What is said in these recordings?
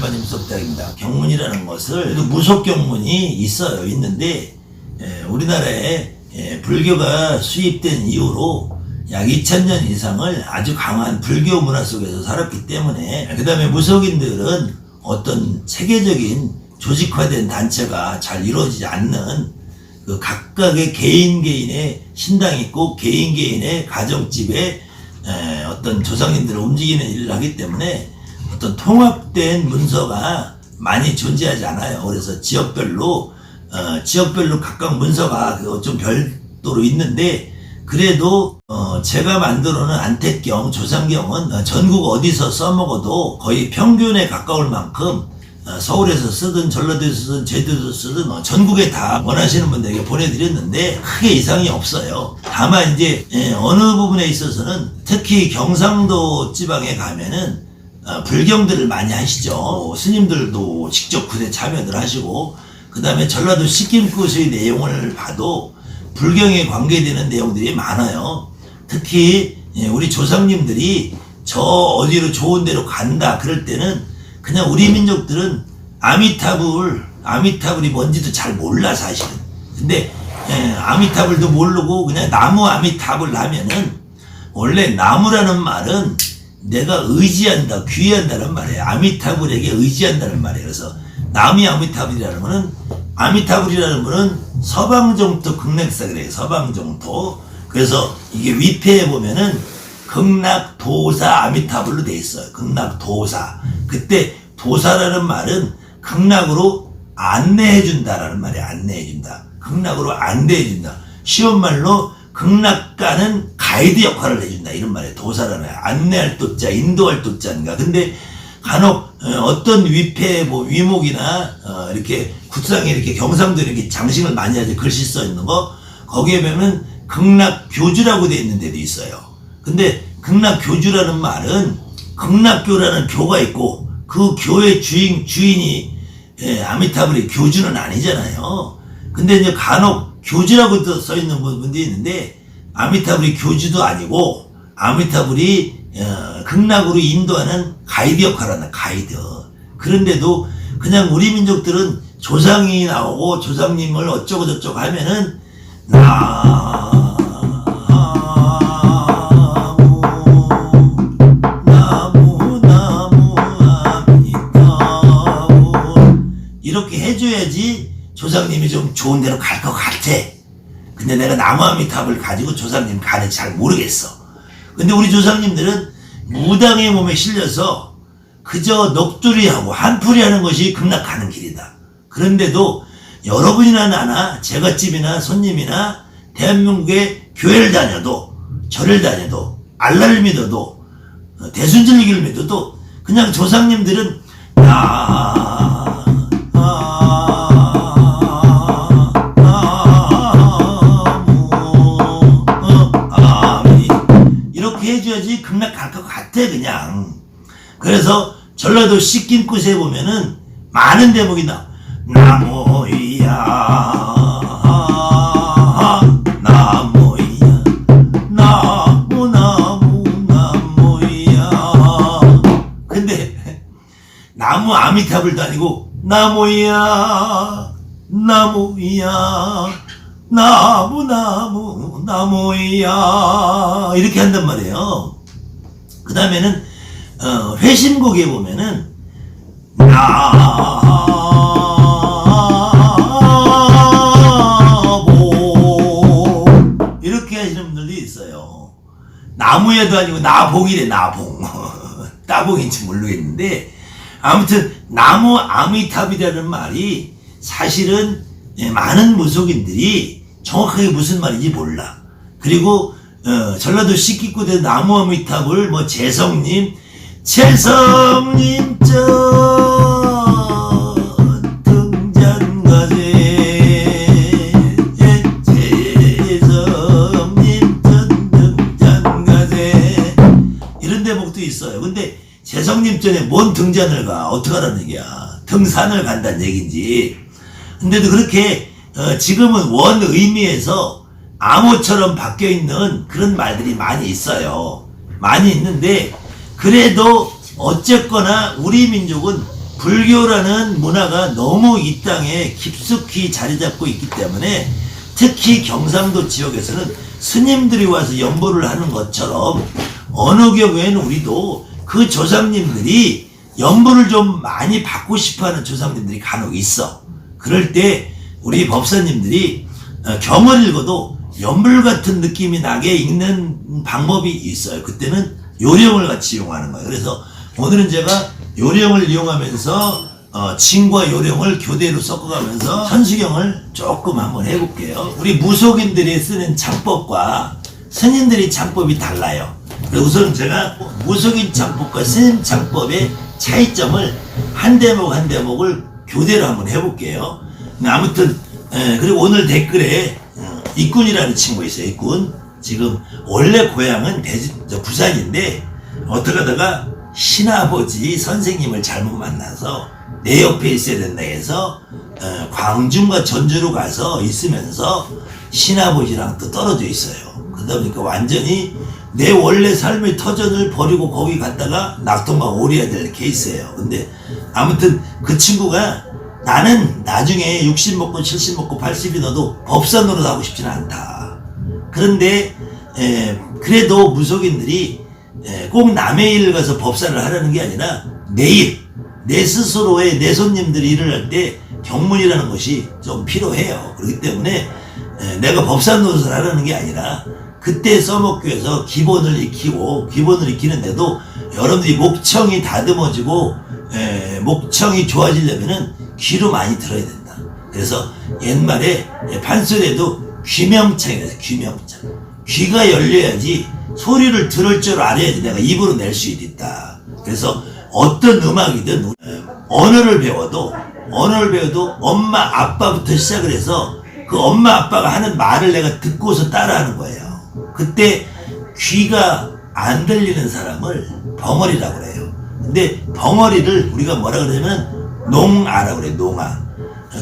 일반인 무속대학입니다. 경문이라는 것을 또 무속 경문이 있어요. 있는데 예, 우리나라에 예, 불교가 수입된 이후로 약 2000년 이상을 아주 강한 불교 문화 속에서 살았기 때문에 그 다음에 무속인들은 어떤 체계적인 조직화된 단체가 잘 이루어지지 않는 그 각각의 개인 개인의 신당이 있고 개인 개인의 가정집에 에, 어떤 조상님들을 움직이는 일을 하기 때문에 어떤 통합된 문서가 많이 존재하지 않아요. 그래서 지역별로 어, 지역별로 각각 문서가 그좀 별도로 있는데 그래도 어, 제가 만들어놓은 안택경, 조상경은 어, 전국 어디서 써먹어도 거의 평균에 가까울 만큼 어, 서울에서 쓰든 전라도에서 쓰든 제주도에서 쓰든 어, 전국에 다 원하시는 분들에게 보내드렸는데 크게 이상이 없어요. 다만 이제 예, 어느 부분에 있어서는 특히 경상도 지방에 가면은 어, 불경들을 많이 하시죠. 어, 스님들도 직접 군에 참여들 하시고 그 다음에 전라도 식김굿의 내용을 봐도 불경에 관계되는 내용들이 많아요. 특히 예, 우리 조상님들이 저 어디로 좋은 데로 간다 그럴 때는 그냥 우리 민족들은 아미타불 아미타불이 뭔지도 잘 몰라 사실은. 근데 예, 아미타불도 모르고 그냥 나무 아미타불 하면은 원래 나무라는 말은 내가 의지한다, 귀한다는 말이에요. 아미타불에게 의지한다는 말이에요. 그래서 남이 아미타불이라는 거는 아미타불이라는 거는 서방정토 극락사 그래요. 서방정토. 그래서 이게 위패에 보면은 극락도사 아미타불로 돼 있어요. 극락도사. 그때 도사라는 말은 극락으로 안내해 준다라는 말이에요. 안내해 준다. 극락으로 안내해 준다. 쉬운 말로 극락가는 가이드 역할을 해준다. 이런 말이에요. 도사라는 말. 안내할 도자, 인도할 도자인가. 근데 간혹 어, 어떤 위패 뭐 위목이나 어, 이렇게 국상에 이렇게 경상도 이렇게 장식을 많이 하죠 글씨 써 있는 거 거기에 보면 극락 교주라고 돼 있는 데도 있어요. 근데 극락 교주라는 말은 극락교라는 교가 있고 그 교의 주인 주인이 예, 아미타불의 교주는 아니잖아요. 근데 이제 간혹 교주라고 또써 있는 부분도 있는데 아미타불이 교주도 아니고 아미타불이 어, 극락으로 인도하는 가이드 역할을 한다. 가이드. 그런데도 그냥 우리 민족들은 조상이 나오고 조상님을 어쩌고 저쩌고 하면은 나 조상님이 좀 좋은 데로 갈 것 같아. 근데 내가 나무 아미탑을 가지고 조상님 가는지 잘 모르겠어. 근데 우리 조상님들은 무당의 몸에 실려서 그저 넋두리하고 한풀이 하는 것이 극락가는 길이다. 그런데도 여러분이나 나나 제갓집이나 손님이나 대한민국의 교회를 다녀도 절을 다녀도 알라를 믿어도 어, 대순절기를 믿어도 그냥 조상님들은 나 이렇게 해줘야지 극락 갈 것 같아 그냥. 그래서 전라도 씻김굿에 보면은 많은 대목이 나. 나무야. 나무 나무 나무야. 근데 나무 아미타불도 아니고 나무야. 나무야 나무 나무 나무야 이렇게 한단 말이에요. 그 다음에는 어, 회심곡에 보면은 나보 이렇게 하시는 분들도 있어요. 나무에도 아니고 나봉이래 나봉 나봉인지 모르겠는데 아무튼 나무 아미탑이라는 말이 사실은 예, 많은 무속인들이 정확하게 무슨 말인지 몰라. 그리고 어, 전라도 식기구대 나무 아미탑을 뭐 재성님, 재성님 저 등잔가세 예, 재성님 전 등잔가세 이런 대목도 있어요. 근데 재성님 전에 뭔 등잔을 가? 어떡하라는 얘기야. 등산을 간다는 얘기인지. 근데도 그렇게 어, 지금은 원 의미에서 암호처럼 바뀌어 있는 그런 말들이 많이 있어요. 많이 있는데 그래도 어쨌거나 우리 민족은 불교라는 문화가 너무 이 땅에 깊숙이 자리 잡고 있기 때문에 특히 경상도 지역에서는 스님들이 와서 연보를 하는 것처럼 어느 경우에는 우리도 그 조상님들이 연보를 좀 많이 받고 싶어 하는 조상님들이 간혹 있어. 그럴 때 우리 법사님들이 어, 경을 읽어도 연불 같은 느낌이 나게 읽는 방법이 있어요. 그때는 요령을 같이 이용하는 거예요. 그래서 오늘은 제가 요령을 이용하면서 어, 칭과 요령을 교대로 섞어가면서 현수경을 조금 한번 해볼게요. 우리 무속인들이 쓰는 창법과 스님들이 창법이 달라요. 우선 제가 무속인 창법과 스님 창법의 차이점을 한 대목 한 대목을 교대로 한번 해볼게요. 아무튼 에, 그리고 오늘 댓글에 어, 이꾼이라는 친구 있어요. 이꾼 지금 원래 고향은 대지, 저 부산인데 어떻게 하다가 신아버지 선생님을 잘못 만나서 내 옆에 있어야 된다 해서 어, 광중과 전주로 가서 있으면서 신아버지랑 또 떨어져 있어요. 그러다 보니까 완전히 내 원래 삶의 터전을 버리고 거기 갔다가 낙동강 오리야 될 케이스예요. 근데 아무튼 그 친구가 나는 나중에 60 먹고 70 먹고 80이 너도 법사 노릇 하고 싶지는 않다. 그런데 에, 그래도 무속인들이 에, 꼭 남의 일 가서 법사를 하려는 게 아니라 내 일 내 스스로의 내 손님들이 일을 할 때 경문이라는 것이 좀 필요해요. 그렇기 때문에 에, 내가 법사 노릇을 하려는 게 아니라 그때 써먹기 위해서 기본을 익히고 기본을 익히는데도 여러분들이 목청이 다듬어지고 에, 목청이 좋아지려면은 귀로 많이 들어야 된다. 그래서 옛말에 판소리에도 귀명창이라서 귀명창. 귀가 열려야지 소리를 들을 줄 알아야지 내가 입으로 낼 수 있다. 그래서 어떤 음악이든 에, 언어를 배워도 언어를 배워도 엄마 아빠부터 시작을 해서 그 엄마 아빠가 하는 말을 내가 듣고서 따라하는 거예요. 그때 귀가 안 들리는 사람을 벙어리라고 그래요. 근데 벙어리를 우리가 뭐라 그러냐면 농아라고 그래요. 농아.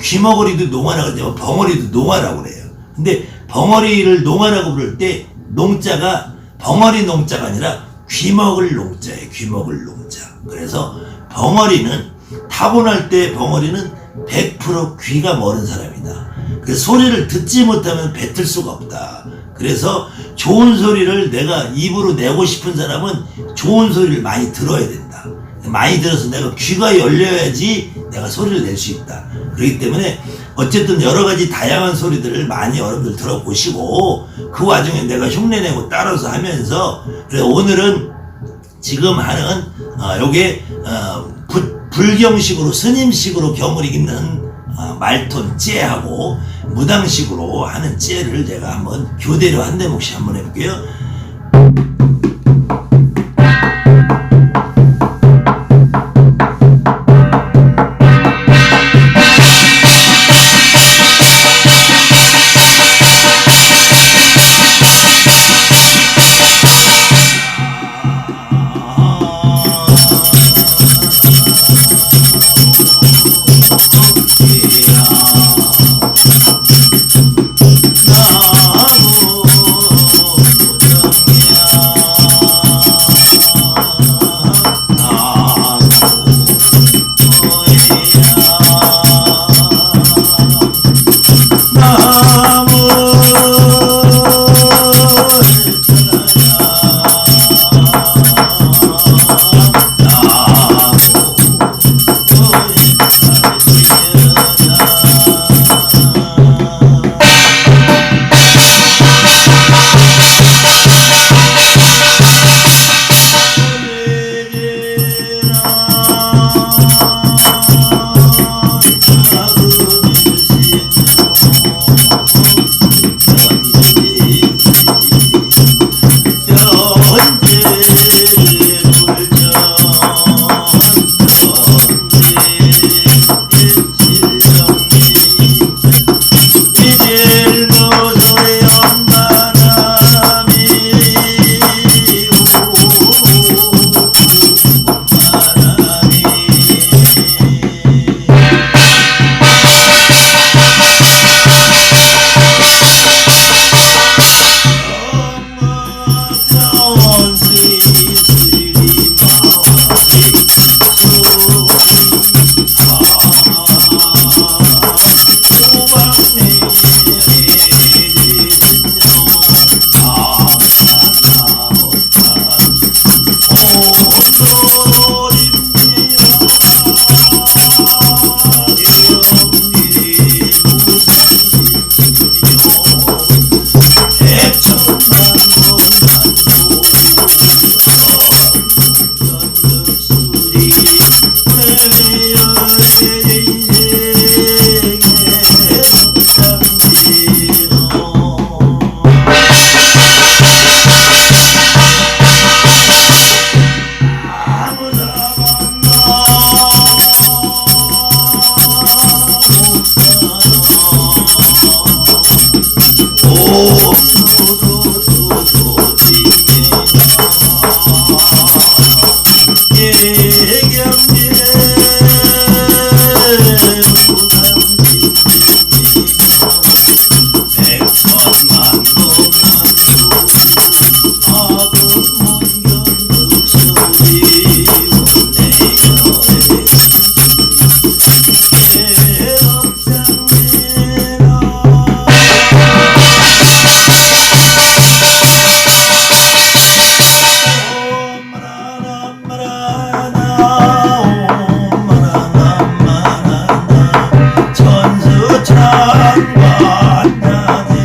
귀머거리도 농아라고 그러지만 벙어리도 농아라고 그래요. 근데 벙어리를 농아라고 부를 때 농자가 벙어리 농자가 아니라 귀먹을 농자예요. 귀먹을 농자. 그래서 벙어리는 타고날 때 벙어리는 100% 귀가 멀은 사람이다. 그 소리를 듣지 못하면 뱉을 수가 없다. 그래서 좋은 소리를 내가 입으로 내고 싶은 사람은 좋은 소리를 많이 들어야 된다. 많이 들어서 내가 귀가 열려야지 내가 소리를 낼 수 있다. 그렇기 때문에 어쨌든 여러 가지 다양한 소리들을 많이 여러분들 들어보시고 그 와중에 내가 흉내내고 따라서 하면서 그래서 오늘은 지금 하는 어, 요게 어, 부- 불경식으로 스님식으로 경을 읽는 어, 말톤 째하고 무당식으로 하는 째를 제가 한번 교대로 한 대목씩 한번 해볼게요. 대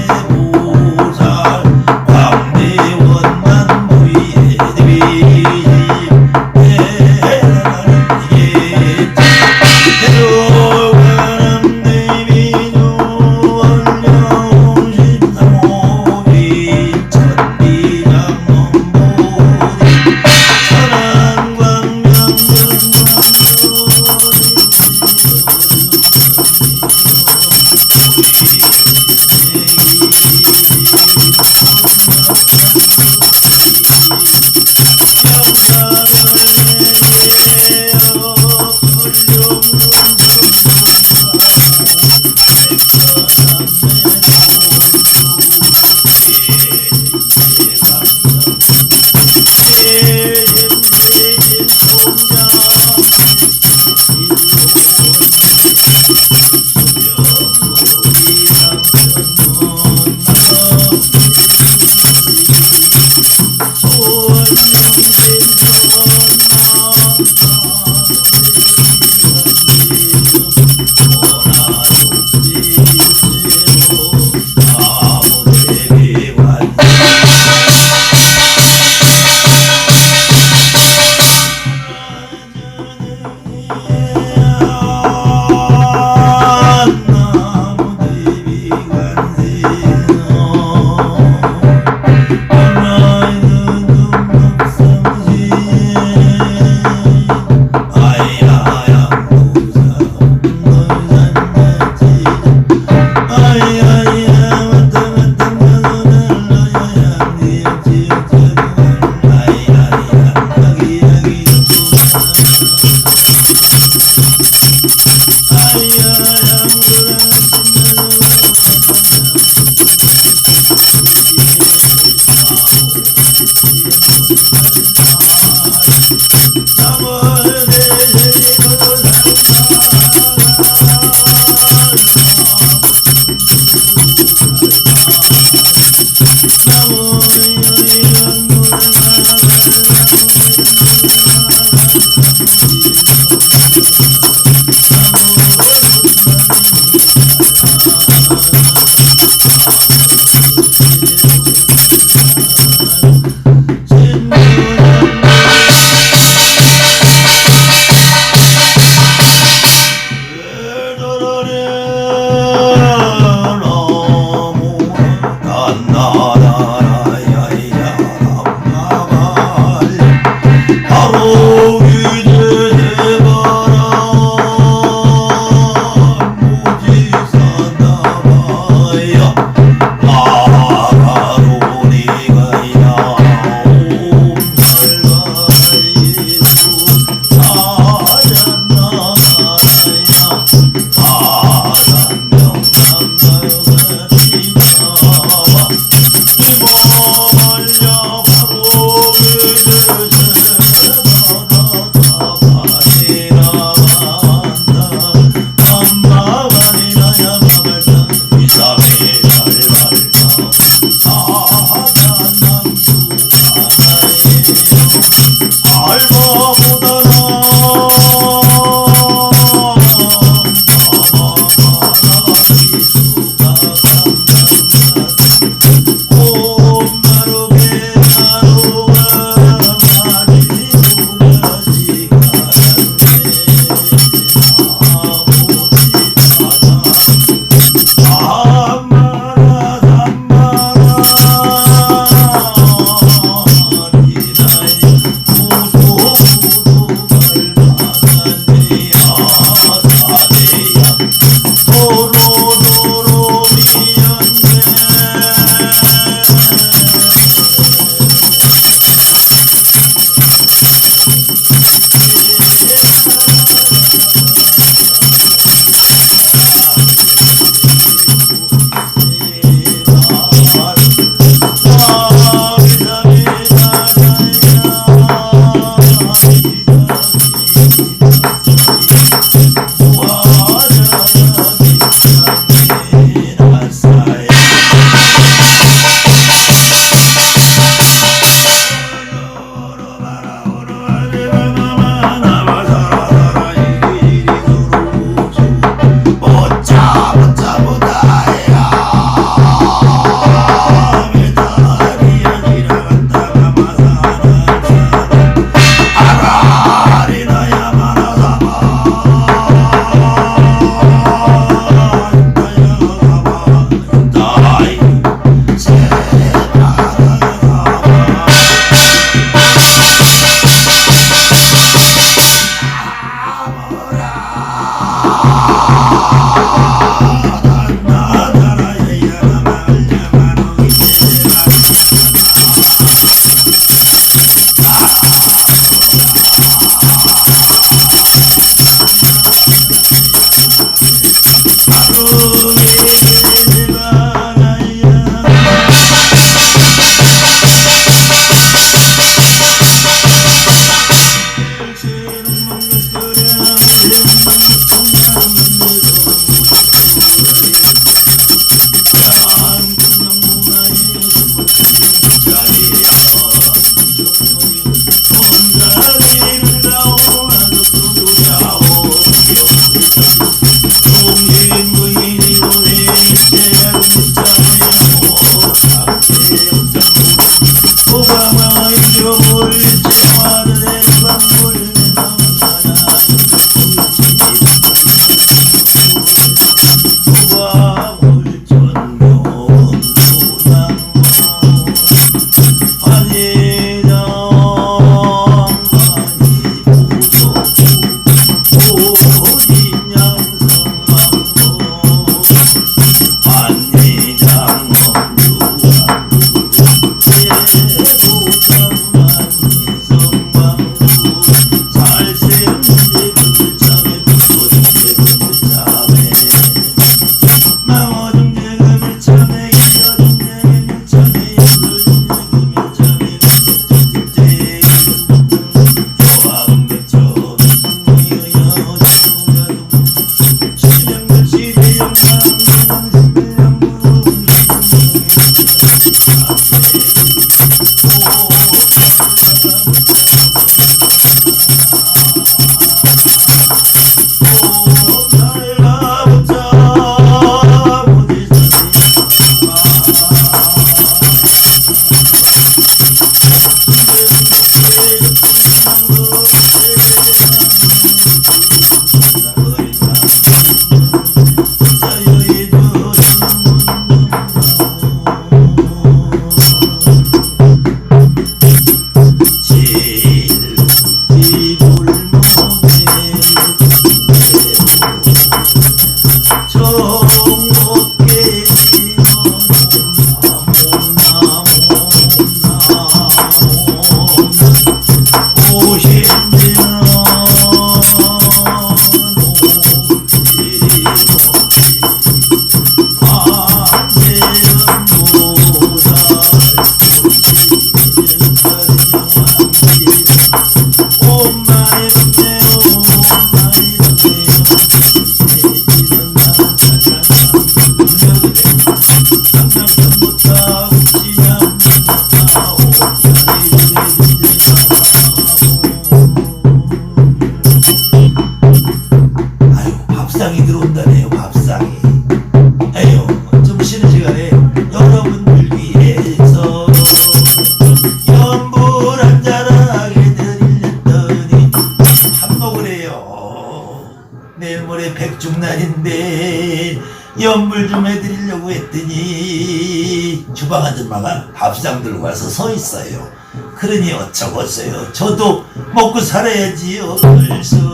아줌마가 밥상 들고 와서 서 있어요. 그러니 어쩌겠어요. 저도 먹고 살아야지요. 벌써.